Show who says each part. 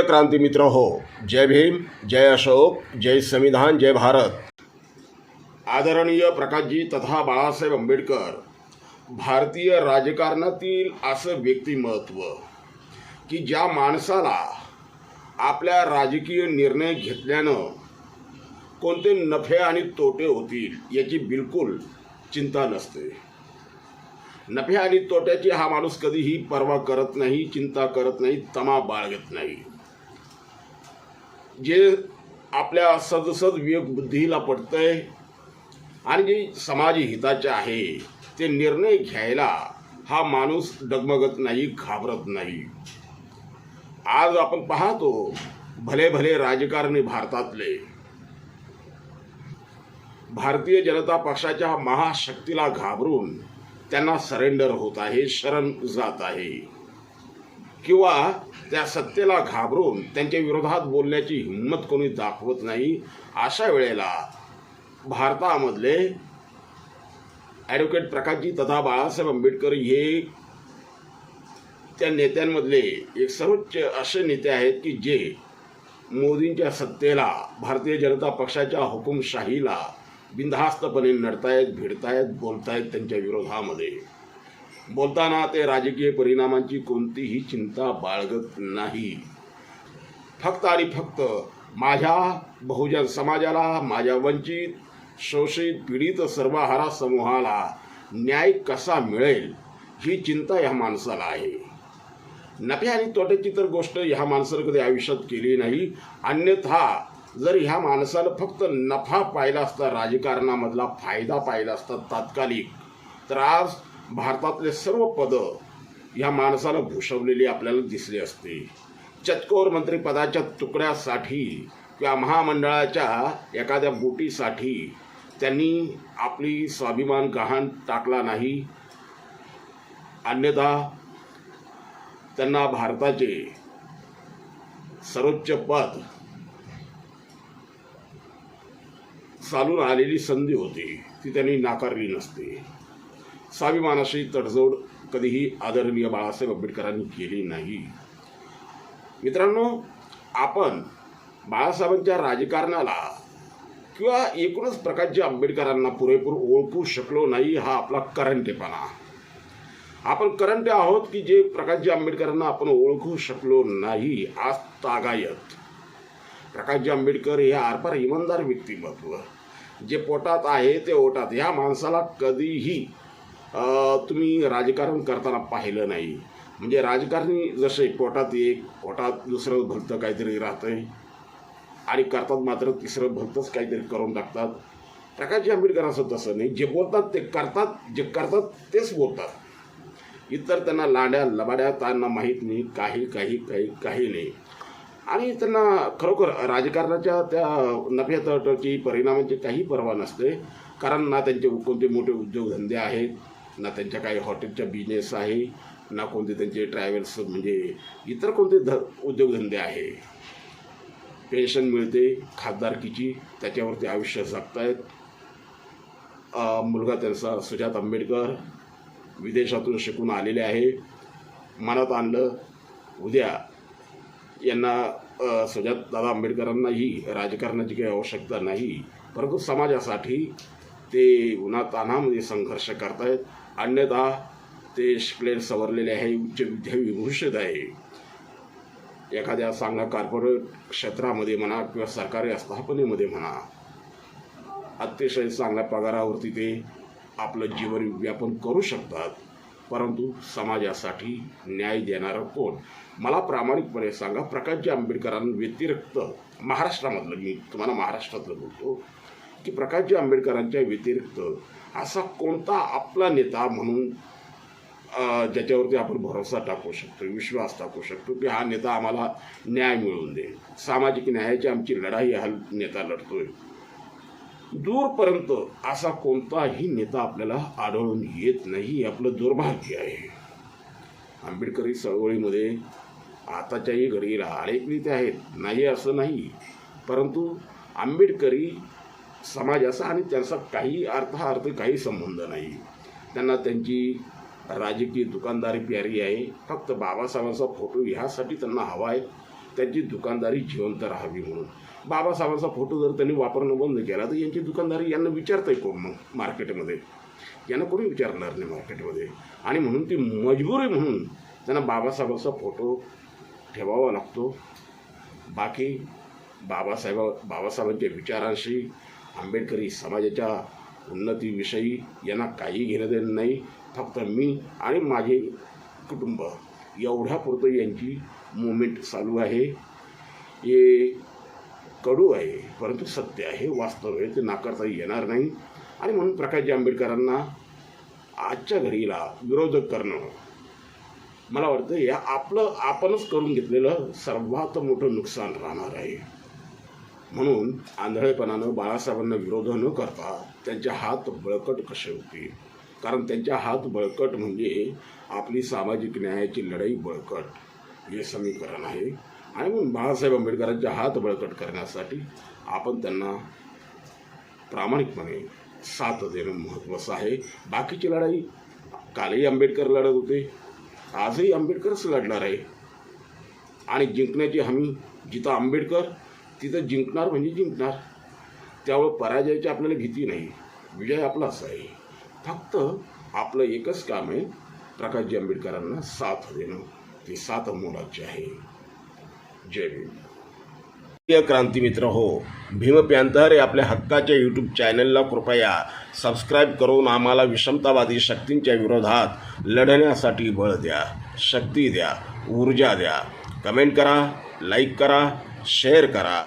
Speaker 1: प्रिय क्रांती मित्र हो जय भीम जय अशोक जय संविधान जय भारत. आदरणीय प्रकाशजी तथा बाळासाहेब आंबेडकर भारतीय राजकारणातील असं व्यक्तिमत्व की ज्या माणसाला आपल्या राजकीय निर्णय घेतल्यानं कोणते नफे आणि तोटे होतील याची बिलकुल चिंता नसते. नफे आणि तोट्याची हा माणूस कधीही पर्वा करत नाही चिंता करत नाही तमा बाळगत नाही. जे आपल्या सदसद विवेक बुद्धीला पडतंय आणि जे समाज हिताचे आहे ते निर्णय घ्यायला हा माणूस डगमगत नाही घाबरत नाही. आज आपण पाहतो भले भले राजकारणी भारतातले भारतीय जनता पक्षाच्या महाशक्तीला घाबरून त्यांना सरेंडर होत आहे शरण जात आहे. किंवा त्या सत्तेला घाबरून त्यांच्या विरोधात बोलण्याची हिंमत कोणी दाखवत नाही अशा वेळेला भारतामधले ॲडव्होकेट प्रकाशजी तथा बाळासाहेब आंबेडकर हे त्या नेत्यांमधले एक सर्वोच्च असे नेते आहेत की जे मोदींच्या सत्तेला भारतीय जनता पक्षाच्या हुकुमशाहीला बिनधास्तपणे नडतायत भिडतायत बोलतायत त्यांच्या विरोधामध्ये. बोलताना ते राजकीय परिणामांची कोणतीही चिंता बाळगत नाही. फक्त आणि फक्त माझ्या बहुजन समाजाला माझ्या वंचित शोषित पीडित सर्वहारा समूहाला न्याय कसा मिळेल ही चिंता ह्या माणसाला आहे. नफे आणि तोट्याची तर गोष्ट ह्या माणसानं कधी आयुष्यात केली नाही. अन्यथा जर ह्या माणसानं फक्त नफा पाहिला असता राजकारणामधला फायदा पाहिला असता तात्कालिक तर आज भारतातले सर्व पदं ह्या माणसाला भूषवलेली आपल्याला दिसली असते. चतकोर मंत्रिपदाच्या तुकड्यासाठी किंवा महामंडळाच्या एखाद्या बोटीसाठी त्यांनी आपली स्वाभिमान गहाण टाकला नाही. अन्यथा त्यांना भारताचे सर्वोच्च पद चालून आलेली संधी होती ती त्यांनी नाकारली नसते. स्वाभिमानाशी तडजोड कधीही आदरणीय बाळासाहेब आंबेडकरांनी केली नाही. मित्रांनो आपण बाळासाहेबांच्या राजकारणाला किंवा एकूणच प्रकाशजी आंबेडकरांना पुरेपूर ओळखू शकलो नाही हा आपला करंटेपणा. आपण करंटे आहोत की जे प्रकाशजी आंबेडकरांना आपण ओळखू शकलो नाही आज तागायत. प्रकाशजी आंबेडकर हे आरपार इमानदार व्यक्तिमत्व. जे पोटात आहे ते ओटात. ह्या माणसाला कधीही तुम्ही राजकारण करताना पाहिलं नाही. म्हणजे राजकारणी जसे पोटात एक पोटात दुसरं भलतं काहीतरी राहतंय. आणि करतात मात्र तिसरं भलतंच काहीतरी करून टाकतात. प्रकाश आंबेडकर असं तसं नाही. जे बोलतात ते करतात जे करतात तेच बोलतात. इतर त्यांना लाड्या लबाड्या त्यांना माहीत नाही. काही काही काही काही नाही. आणि त्यांना खरोखर राजकारणाच्या त्या नफ्या तटची परिणामांची काही पर्वा नसते. कारण ना त्यांचे कोणते मोठे उद्योगधंदे आहेत ना त्यांच्या काही हॉटेलच्या बिझनेस आहे ना कोणते त्यांचे ट्रॅव्हल्स म्हणजे इतर कोणते ध उद्योगधंदे आहे. पेन्शन मिळते खासदारकीची त्याच्यावरती आयुष्य जगतायत. मुलगा त्यांचा सुजात आंबेडकर विदेशातून शिकून आलेले आहे. मनात आणलं उद्या यांना सुजात दादा आंबेडकरांनाही राजकारणाची काही आवश्यकता नाही. परंतु समाजासाठी ते उन्हातान्हामध्ये संघर्ष करतायत. अन्यथा ते शिकलेले सवरलेले आहे उच्च विद्याविभूषित आहे. एखाद्या चांगल्या कॉर्पोरेट क्षेत्रामध्ये म्हणा किंवा सरकारी आस्थापनेमध्ये म्हणा अतिशय चांगल्या पगारावरती ते आपलं जीवन व्यापन करू शकतात. परंतु समाजासाठी न्याय देणारं कोण? मला प्रामाणिकपणे सांगा प्रकाशजी आंबेडकरांव्यतिरिक्त महाराष्ट्रामधलं मी तुम्हाला महाराष्ट्रातलं बोलतो की प्रकाशजी आंबेडकरांच्या व्यतिरिक्त असा कोणता आपला नेता म्हणून ज्याच्यावरती आपण भरोसा टाकू शकतो विश्वास टाकू शकतो की हा नेता आम्हाला न्याय मिळवून देईल. सामाजिक न्यायाची आमची लढाई हा नेता लढतोय. दूरपर्यंत असा कोणताही नेता आपल्याला आढळून येत नाही हे आपलं दुर्भाग्य आहे. आंबेडकरी चळवळीमध्ये आताच्याही घडीला अनेक नेते आहेत. नाही असं नाही. परंतु आंबेडकरी समाजाचा आणि त्यांचा काही अर्थार्थ काही संबंध नाही. त्यांना त्यांची राजकीय दुकानदारी प्यारी आहे. फक्त बाबासाहेबांचा फोटो ह्यासाठी त्यांना हवा आहे. त्यांची दुकानदारी जिवंत राहावी म्हणून. बाबासाहेबांचा फोटो जर त्यांनी वापरणं बंद केला तर यांची दुकानदारी यांना विचारता कोण मग मार्केटमध्ये यांना कोणी विचारणार नाही मार्केटमध्ये आणि म्हणून ती मजबूर आहे म्हणून त्यांना बाबासाहेबांचा फोटो ठेवावा लागतो. बाकी बाबासाहेब बाबासाहेबांच्या विचारांशी आंबेडकरी समाजाच्या उन्नतीविषयी यांना काही घेणं देणं नाही. फक्त मी आणि माझे कुटुंब एवढ्यापुरतं यांची मुवमेंट चालू आहे. हे कडू आहे परंतु सत्य आहे. वास्तव आहे ते नाकारता येणार नाही. आणि म्हणून प्रकाशजी आंबेडकरांना आजच्या घडीला विरोधक करणं मला वाटतं या आपलं आपणच करून घेतलेलं सर्वात मोठं नुकसान राहणार आहे. म्हणून आंधळेपणानं बाळासाहेबांना विरोध न करता त्यांचे हात बळकट कसे होते कारण त्यांच्या हात बळकट म्हणजे आपली सामाजिक न्यायाची लढाई बळकट. हे समीकरण आहे. आणि म्हणून बाळासाहेब आंबेडकरांचे हात बळकट करण्यासाठी आपण त्यांना प्रामाणिकपणे साथ देणं महत्त्वाचं आहे. बाकीची लढाई कालही आंबेडकर लढत होते. आजही आंबेडकरच लढणार आहे. आणि जिंकण्याची हमी जिथं आंबेडकर तिथं जिंकणार म्हणजे जिंकणार. त्यामुळं पराजयाची आपल्याला भीती नाही. विजय आपलाच आहे. फक्त आपलं एकच काम आहे प्रकाशजी आंबेडकरांना साथ देणं. ती साथ मोलाची आहे. जय भीम. प्रिय क्रांतिमित्र हो भीम प्यांतर आपल्या हक्काच्या यूट्यूब चॅनलला कृपया सबस्क्राईब करून आम्हाला विषमतावादी शक्तींच्या विरोधात लढण्यासाठी बळ द्या शक्ती द्या ऊर्जा द्या. कमेंट करा लाईक करा शेअर करा.